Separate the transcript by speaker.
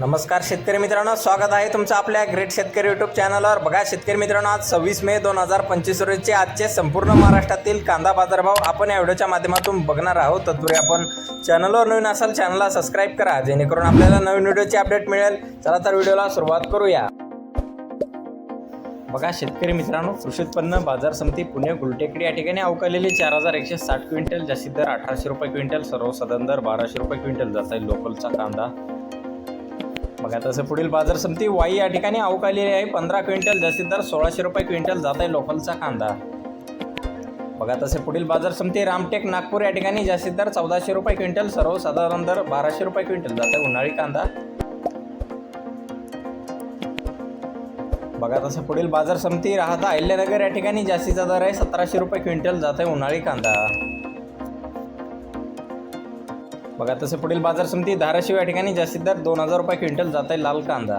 Speaker 1: नमस्कार शेतकरी मित्रांनो स्वागत आहे तुमचं आपल्या ग्रेट शेतकरी यूट्यूब चॅनलवर बघा शेतकरी मित्रांनो आज सव्वीस मे दोन हजार पंचवीस रोजीचे आजचे संपूर्ण महाराष्ट्रातील कांदा बाजारभाव आपण या व्हिडिओच्या माध्यमातून बघणार आहोत. तत्पूर्वी आपण चॅनलवर नवीन असाल चॅनलला सबस्क्राईब करा जेणेकरून आपल्याला नवीन व्हिडिओची अपडेट मिळेल. चला तर व्हिडिओला सुरुवात करूया. बघा शेतकरी मित्रांनो कृषी उत्पन्न बाजार समिती पुणे गुलटेकडी या ठिकाणी अवकालेली चार हजार एकशे साठ क्विंटल जास्तीत दर अठराशे रुपये क्विंटल सर्वसाधारण दर बाराशे रुपये क्विंटल जात आहे. लोकलचा कांदा बघा तसं पुढील बाजार समिती वाई या ठिकाणी अवकालेली आहे. पंधरा क्विंटल जास्तीत दर सोळाशे रुपये क्विंटल जात आहे लोकलचा कांदा. बघा तसे पुढील बाजार समिती रामटेक नागपूर या ठिकाणी जास्तीत दर चौदाशे रुपये क्विंटल सर्वसाधारण दर बाराशे रुपये क्विंटल जात आहे उन्हाळी कांदा. बघा तसं पुढील बाजार समिती राहता अहिल्यानगर या ठिकाणी जास्तीचा दर आहे सतराशे रुपये क्विंटल जात आहे उन्हाळी कांदा. बघा तसं पुढील बाजार समिती धाराशिव या ठिकाणी जास्तीत दर दोन हजार रुपये क्विंटल जात आहे लाल कांदा.